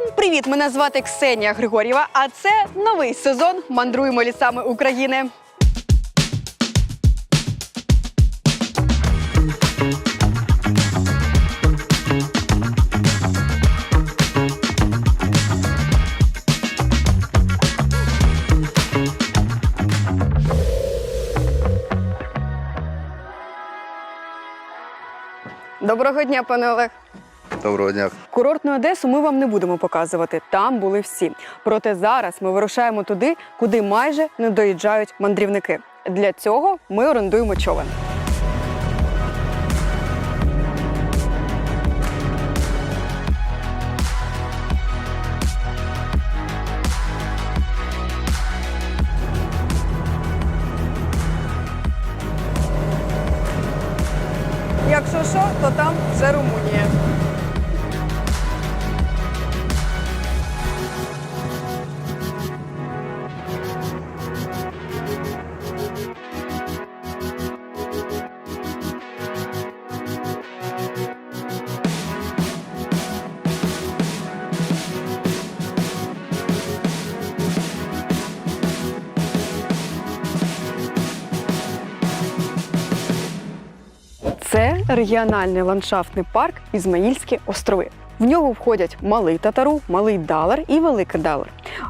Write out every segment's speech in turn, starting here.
Всім привіт! Мене звати Ксенія Григорєва, а це новий сезон Мандруємо лісами України. Доброго дня, пане Олег. Доброго дня. Курортну Одесу ми вам не будемо показувати. Там були всі. Проте зараз ми вирушаємо туди, куди майже не доїжджають мандрівники. Для цього ми орендуємо човен. Регіональний ландшафтний парк Ізмаїльські острови. В нього входять малий татару, малий далар і великий далар.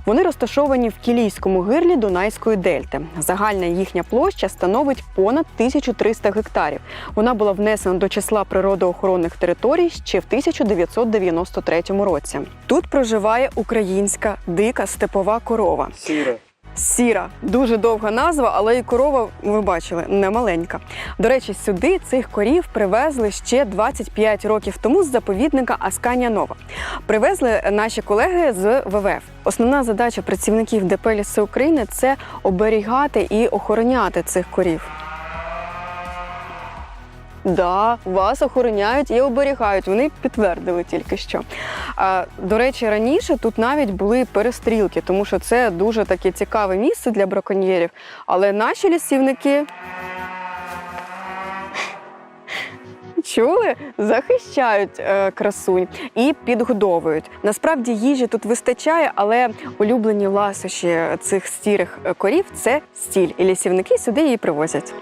Вони розташовані в Кілійському гирлі Дунайської дельти. Загальна їхня площа становить понад 1300 гектарів. Вона була внесена до числа природоохоронних територій ще в 1993 році. Тут проживає українська дика степова корова. Сіра. Сіра, дуже довга назва, але і корова ви бачили не маленька. До речі, сюди цих корів привезли ще 25 років тому з заповідника Асканія Нова. Привезли наші колеги з ВВФ. Основна задача працівників ДП «Ліси України це оберігати і охороняти цих корів. Да, вас охороняють і оберігають. Вони підтвердили тільки що. А, до речі, раніше тут навіть були перестрілки, тому що це дуже таке цікаве місце для браконьєрів. Але наші лісівники. Чули, захищають е, красунь і підгодовують. Насправді їжі тут вистачає, але улюблені ласощі цих стірих е, корів це стіль, і лісівники сюди її привозять.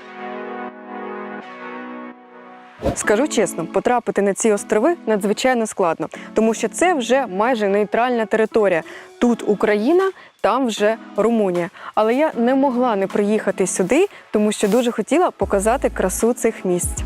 Скажу чесно, потрапити на ці острови надзвичайно складно, тому що це вже майже нейтральна територія. Тут Україна, там вже Румунія. Але я не могла не приїхати сюди, тому що дуже хотіла показати красу цих місць.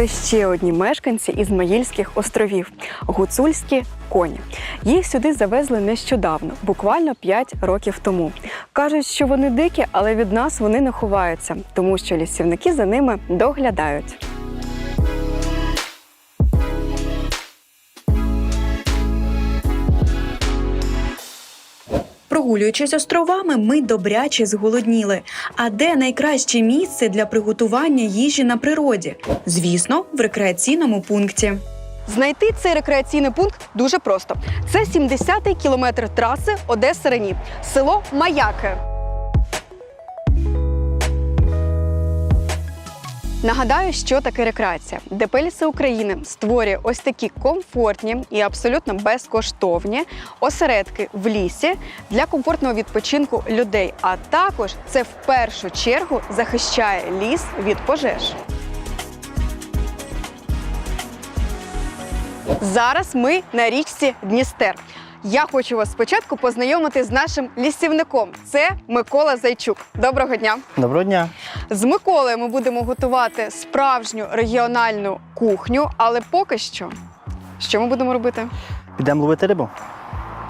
Це ще одні мешканці Ізмаїльських островів гуцульські коні. Їх сюди завезли нещодавно, буквально 5 років тому. Кажуть, що вони дикі, але від нас вони не ховаються, тому що лісівники за ними доглядають. Прогулюючись островами, ми добряче зголодніли. А де найкраще місце для приготування їжі на природі? Звісно, в рекреаційному пункті. Знайти цей рекреаційний пункт дуже просто. Це 70-й кілометр траси Одеса Рені, село Маяки. Нагадаю, що таке рекреація. ДП «Ліси України створює ось такі комфортні і абсолютно безкоштовні осередки в лісі для комфортного відпочинку людей. А також це в першу чергу захищає ліс від пожеж. Зараз ми на річці Дністер. Я хочу вас спочатку познайомити з нашим лісівником. Це Микола Зайчук. Доброго дня! Доброго дня. З Миколою ми будемо готувати справжню регіональну кухню, але поки що. Що ми будемо робити? Підемо ловити рибу.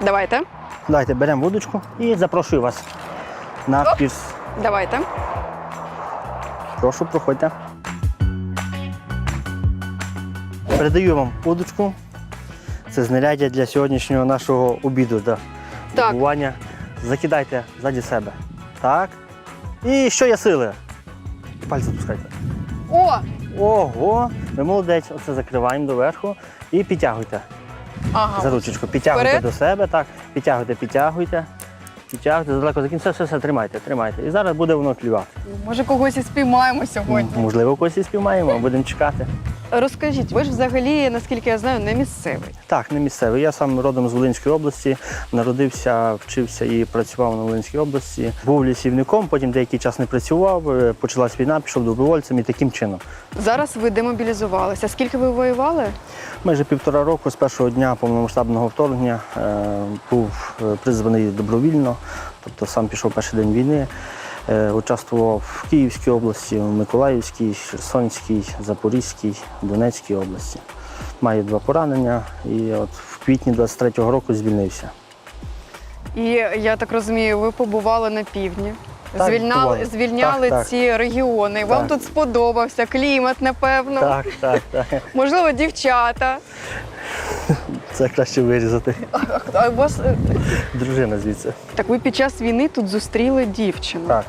Давайте, Давайте беремо вудочку і запрошую вас на пів. давайте. Прошу, проходьте. Передаю вам удочку. Це знаряддя для сьогоднішнього нашого обіду. Да. Так. Бування. Закидайте ззаді себе. Так. І що є сили? Пальці запускайте. О! Ого! Ви молодець. Оце закриваємо доверху і підтягуйте. Ага. За ручечку. Підтягуйте Вперед. до себе, так. Підтягуйте, підтягуйте. Підтягти далеко за кінця, все, все, тримайте, тримайте. І зараз буде воно клювати. Може, когось і спіймаємо сьогодні. Можливо, когось і спіймаємо, будемо чекати. Розкажіть, ви ж взагалі, наскільки я знаю, не місцевий. Так, не місцевий. Я сам родом з Волинської області, народився, вчився і працював на Волинській області. Був лісівником, потім деякий час не працював. е, Почалась війна, пішов добровольцем і таким чином. Зараз ви демобілізувалися. Скільки ви воювали? Майже півтора року з першого дня повномасштабного вторгнення е, був е, призваний добровільно, тобто сам пішов перший день війни. Е, Участвував в Київській області, в Миколаївській, Херсонській, Запорізькій, Донецькій області. Маю два поранення і от в квітні 23-го року звільнився. І я так розумію, ви побували на півдні. Так, Звільняли, звільняли Так, так. ці регіони. Вам тут сподобався клімат, напевно. Так, так, так. Можливо, дівчата. Це краще вирізати. А у вас Дружина звідси. так ви під час війни тут зустріли дівчину. Так.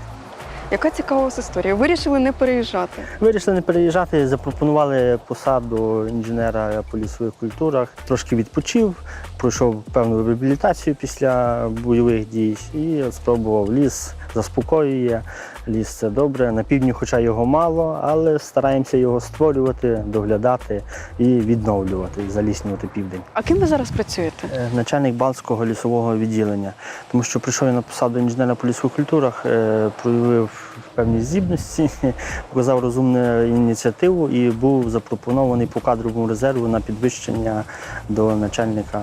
Яка цікава у вас історія? Вирішили не переїжджати. Вирішили не переїжджати, запропонували посаду інженера по лісових культурах. Трошки відпочив, пройшов певну реабілітацію після бойових дій і спробував ліс, заспокоює. Ліс це добре. На півдні, хоча його мало, але стараємося його створювати, доглядати і відновлювати, заліснювати південь. А ким ви зараз працюєте? Е, Начальник Балтського лісового відділення, тому що прийшов я на посаду інженера по лісових культурах, е, проявив певні здібності, показав розумну ініціативу і був запропонований по кадровому резерву на підвищення до начальника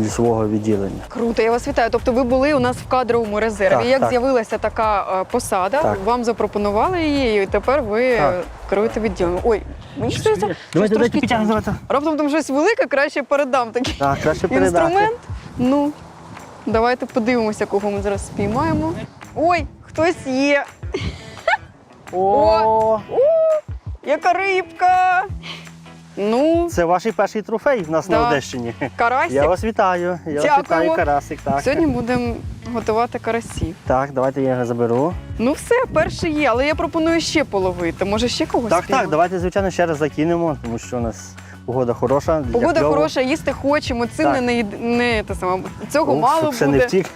лісового відділення. Круто, я вас вітаю. Тобто ви були у нас в кадровому резерві. Так, Як так. З'явилася така е, посада, Так. вам запропонували її, і тепер ви Так. керуєте відділом. Ой, мені здається, щось Давайте, трошки тягне. давайте. Раптом там щось велике, краще передам такий Так, краще передати. інструмент. Ну, давайте подивимося, кого ми зараз спіймаємо. Ой, хтось є. О, Яка рибка! Ну, це ваш перший трофей в нас Да. на Одещині. карасик. Я вас вітаю. Я вас вітаю, карасик. Так. Сьогодні будемо готувати карасів. так, давайте я його заберу. Ну все, перший є, але я пропоную ще половити. Може, ще когось Так, спіймемо? так, давайте, звичайно, ще раз закинемо, тому що у нас погода хороша. Погода хороша, їсти хочемо. Цим Так. не, наїд- не те саме. Цього О, мало щоб буде. не втік.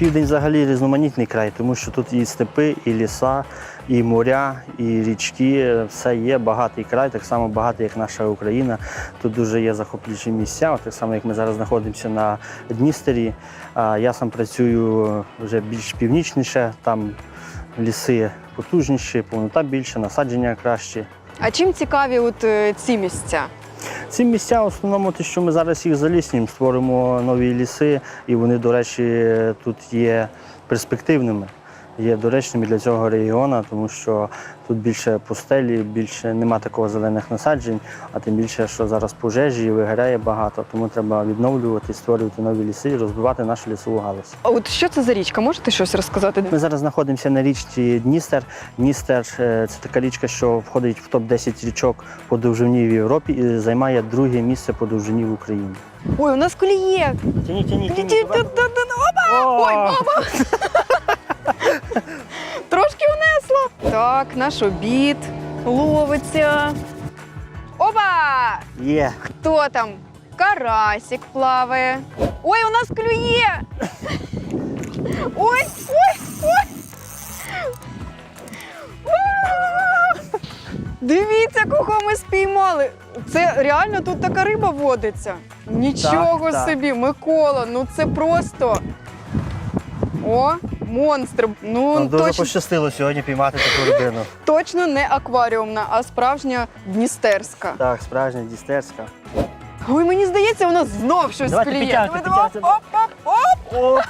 Південь взагалі різноманітний край, тому що тут і степи, і ліса, і моря, і річки. Все є багатий край, так само багатий, як наша Україна. Тут дуже є захоплюючі місця, так само, як ми зараз знаходимося на Дністері. Я сам працюю вже більш північніше, там ліси потужніші, повнота більше, насадження кращі. А чим цікаві от е, ці місця? Ці місця в основному те, що ми зараз їх заліснюємо, створимо нові ліси, і вони, до речі, тут є перспективними, є доречними для цього регіону, тому що тут більше пустелі, більше нема такого зелених насаджень, а тим більше, що зараз пожежі і вигоряє багато, тому треба відновлювати, створювати нові ліси і розвивати нашу лісову галузь. А от що це за річка? Можете щось розказати? Ми зараз знаходимося на річці Дністер. Дністер е, це така річка, що входить в топ-10 річок по довжині в Європі і займає друге місце по довжині в Україні. Ой, у нас коліє! Тяні, тяні, та- Опа! Ой, мама! Трошки унесло. Так, наш обід ловиться. Опа! Є. Хто там? Карасик плаває. Ой, у нас клює! Ой, ой, ой! Дивіться, кого ми спіймали. Це реально тут така риба водиться. Нічого Так, так. собі, Микола, ну це просто. О, монстр. Ну, Нам дуже точно, пощастило сьогодні піймати таку рибину. точно не акваріумна, а справжня дністерська. Так, справжня дістерська. Ой, мені здається, у нас знов щось Давайте клює. підтягуйте, Давай. Оп, оп, оп! О,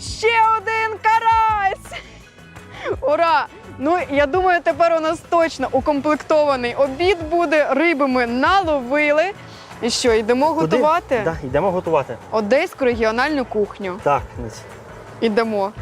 Ще один карась! Ура! Ну, я думаю, тепер у нас точно укомплектований обід буде. Риби ми наловили. І що, йдемо куди? готувати? Да, йдемо готувати. Одеську регіональну кухню. Так, Ниць. Ідемо.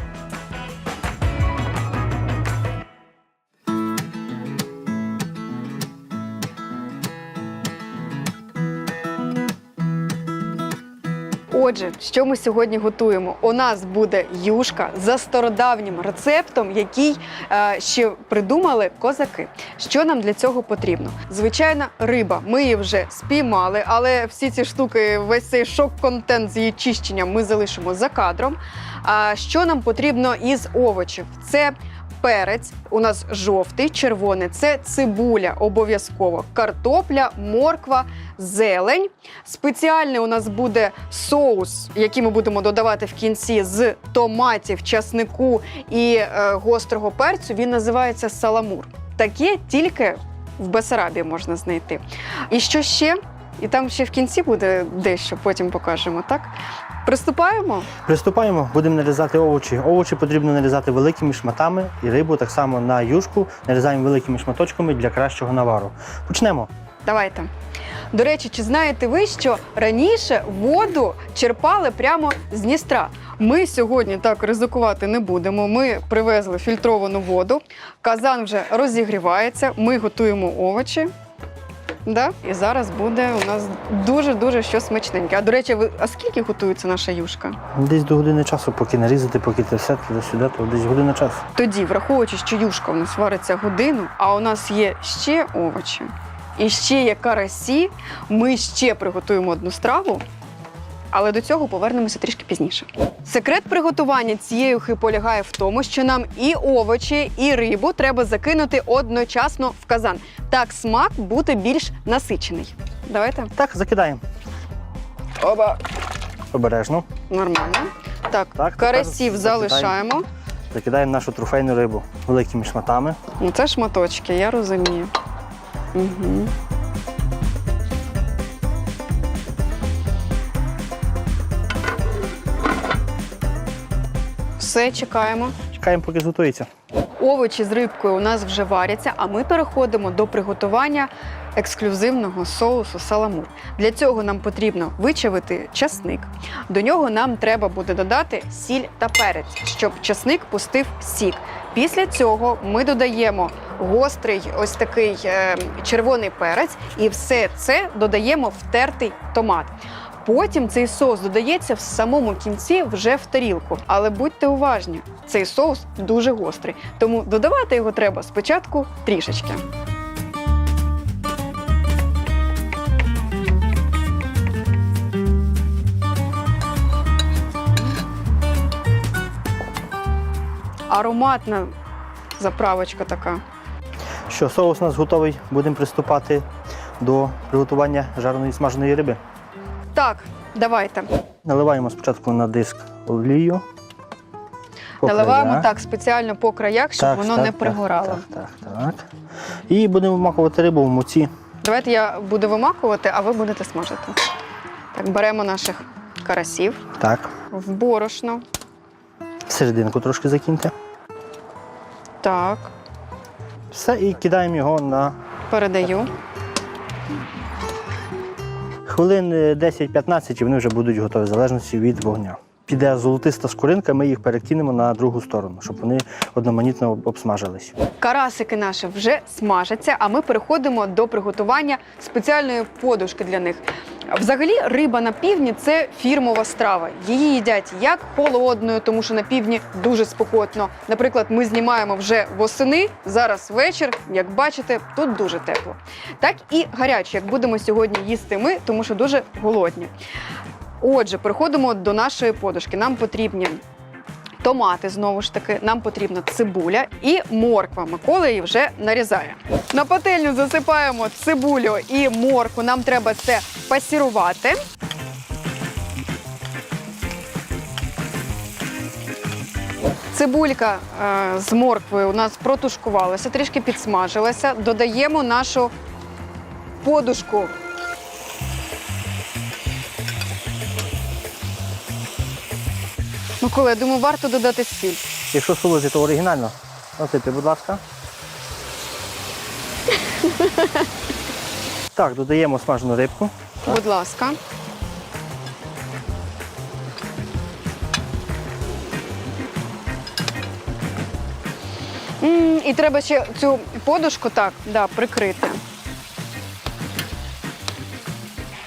Отже, що ми сьогодні готуємо? У нас буде юшка за стародавнім рецептом, який е, ще придумали козаки. Що нам для цього потрібно? Звичайна риба. Ми її вже спіймали, але всі ці штуки, весь цей шок-контент з її чищенням ми залишимо за кадром. А що нам потрібно із овочів? Це перець, у нас жовтий, червоний, це цибуля обов'язково, картопля, морква, зелень. Спеціальний у нас буде соус, який ми будемо додавати в кінці з томатів, часнику і е, гострого перцю. Він називається саламур. Таке тільки в Бесарабії можна знайти. І що ще? І там ще в кінці буде дещо, потім покажемо, так? Приступаємо? Приступаємо, будемо нарізати овочі. Овочі потрібно нарізати великими шматами і рибу так само на юшку нарізаємо великими шматочками для кращого навару. Почнемо. Давайте. До речі, чи знаєте ви, що раніше воду черпали прямо з Дністра? Ми сьогодні так ризикувати не будемо. Ми привезли фільтровану воду, казан вже розігрівається, ми готуємо овочі. Да? І зараз буде у нас дуже-дуже щось смачненьке. А до речі, ви, а скільки готується наша юшка? Десь до години часу, поки нарізати, поки це все туди-сюди, то десь година часу. Тоді, враховуючи, що юшка у нас вариться годину, а у нас є ще овочі і ще є карасі, ми ще приготуємо одну страву. Але до цього повернемося трішки пізніше. Секрет приготування цієї юхи полягає в тому, що нам і овочі, і рибу треба закинути одночасно в казан. Так смак буде більш насичений. Давайте. Так, закидаємо. Оба. Обережно. Нормально. Так, Так, карасів тепер залишаємо. Закидаємо нашу трофейну рибу великими шматами. Ну, це шматочки, я розумію. Угу. Все, чекаємо. Чекаємо, поки зготується. Овочі з рибкою у нас вже варяться, а ми переходимо до приготування ексклюзивного соусу саламур. Для цього нам потрібно вичавити часник. До нього нам треба буде додати сіль та перець, щоб часник пустив сік. Після цього ми додаємо гострий ось такий е, червоний перець, і все це додаємо в тертий томат. Потім цей соус додається в самому кінці вже в тарілку. Але будьте уважні, цей соус дуже гострий, тому додавати його треба спочатку трішечки. Ароматна заправочка така. Що, соус у нас готовий. Будемо приступати до приготування жареної смаженої риби. Так, давайте. Наливаємо спочатку на диск олію. По Наливаємо краях. так спеціально по краях, щоб Так, воно так, не так, пригорало. Так, так, так. І будемо вмакувати рибу в муці. Давайте я буду вимакувати, а ви будете смажити. Так, беремо наших карасів Так. в борошно. Серединку трошки закиньте. Так, Все, і кидаємо його на передаю. Хвилин е, 10-15 і вони вже будуть готові, в залежності від вогня. Піде золотиста скоринка, ми їх перекинемо на другу сторону, щоб вони одноманітно обсмажились. Карасики наші вже смажаться, а ми переходимо до приготування спеціальної подушки для них. Взагалі, риба на півдні це фірмова страва. Її їдять як холодною, тому що на півдні дуже спекотно. Наприклад, ми знімаємо вже восени, зараз вечір. Як бачите, тут дуже тепло. Так і гаряче, як будемо сьогодні їсти ми, тому що дуже голодні. Отже, переходимо до нашої подушки. Нам потрібні томати знову ж таки, нам потрібна цибуля і морква. Микола її вже нарізає. На пательню засипаємо цибулю і моркву. Нам треба це пасірувати. Цибулька е, з морквою у нас протушкувалася, трішки підсмажилася. Додаємо нашу подушку. Микола, я думаю, варто додати сіль. Якщо солоді, то оригінально. Насипте, будь ласка. Так, додаємо смажену рибку. Будь ласка. М, І треба ще цю подушку так да, прикрити.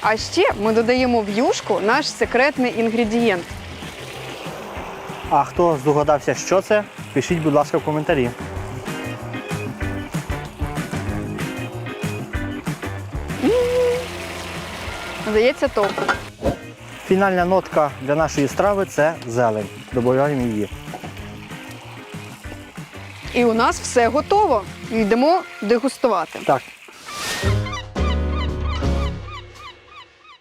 А ще ми додаємо в юшку наш секретний інгредієнт. А хто здогадався, що це, пишіть, будь ласка, в коментарі. Здається, топ. Фінальна нотка для нашої страви це зелень. Додаємо її. І у нас все готово. Йдемо дегустувати. Так,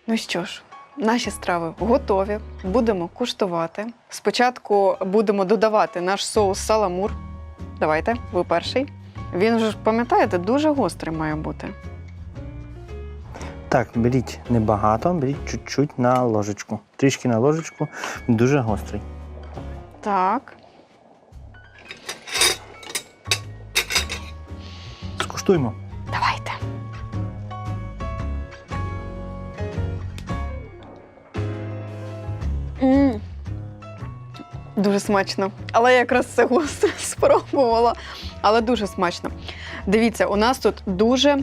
Ну що ж, наші страви готові. Будемо куштувати. Спочатку будемо додавати наш соус саламур. Давайте, ви перший. Він ж, пам'ятаєте, дуже гострий має бути. так, беріть небагато, беріть чуть-чуть на ложечку. Трішки на ложечку, дуже гострий. Так. Скуштуємо. Давайте. Дуже смачно. Але я якраз це гостре спробувала. Але дуже смачно. Дивіться, у нас тут дуже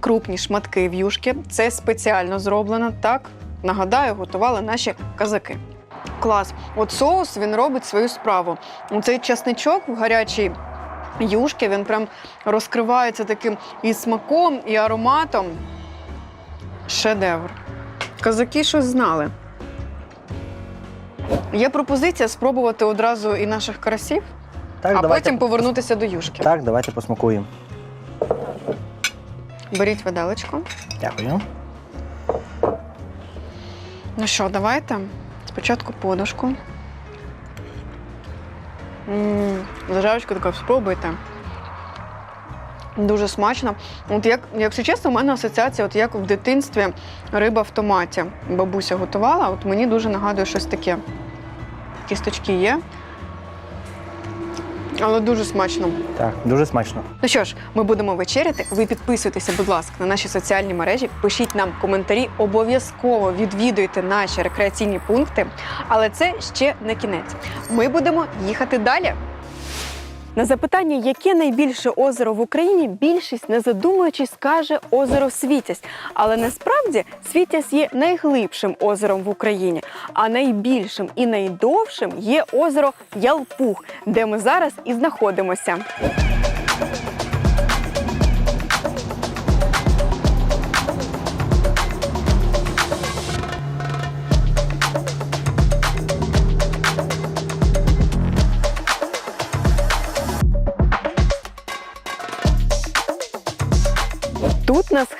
крупні шматки в'юшки. Це спеціально зроблено. Так, нагадаю, готували наші казаки. Клас. От соус він робить свою справу. Цей часничок в гарячій юшки, він прям розкривається таким і смаком, і ароматом. Шедевр. Казаки щось знали. Є пропозиція спробувати одразу і наших карасів, Так, а давайте, потім повернутися до юшки. Так, давайте посмакуємо. Беріть виделечку. Дякую. Ну що, давайте. Спочатку подушку. М, Зажарочку таку спробуйте. Дуже смачно. От як, якщо чесно, у мене асоціація, от як в дитинстві риба в томаті. Бабуся готувала, от мені дуже нагадує щось таке. Кісточки є. Але дуже смачно. Так, дуже смачно. Ну що ж, ми будемо вечеряти. Ви підписуйтеся, будь ласка, на наші соціальні мережі, пишіть нам коментарі, обов'язково відвідуйте наші рекреаційні пункти. Але це ще не кінець. Ми будемо їхати далі. На запитання, яке найбільше озеро в Україні, більшість, не задумуючись, каже озеро Світязь. Але насправді Світязь є найглибшим озером в Україні, а найбільшим і найдовшим є озеро Ялпух, де ми зараз і знаходимося.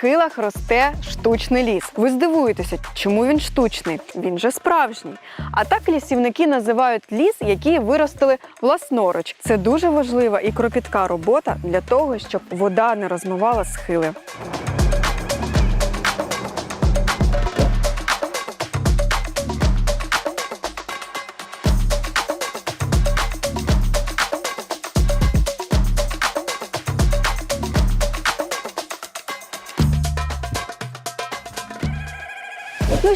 Схилах росте штучний ліс. Ви здивуєтеся, чому він штучний? Він же справжній. А так лісівники називають ліс, який виростили власноруч. Це дуже важлива і кропітка робота для того, щоб вода не розмивала схили.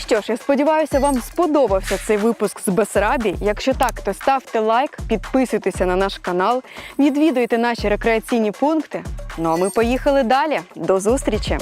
Що ж, я сподіваюся, вам сподобався цей випуск з Бесарабі. Якщо так, то ставте лайк, підписуйтеся на наш канал, відвідуйте наші рекреаційні пункти. Ну а ми поїхали далі. До зустрічі!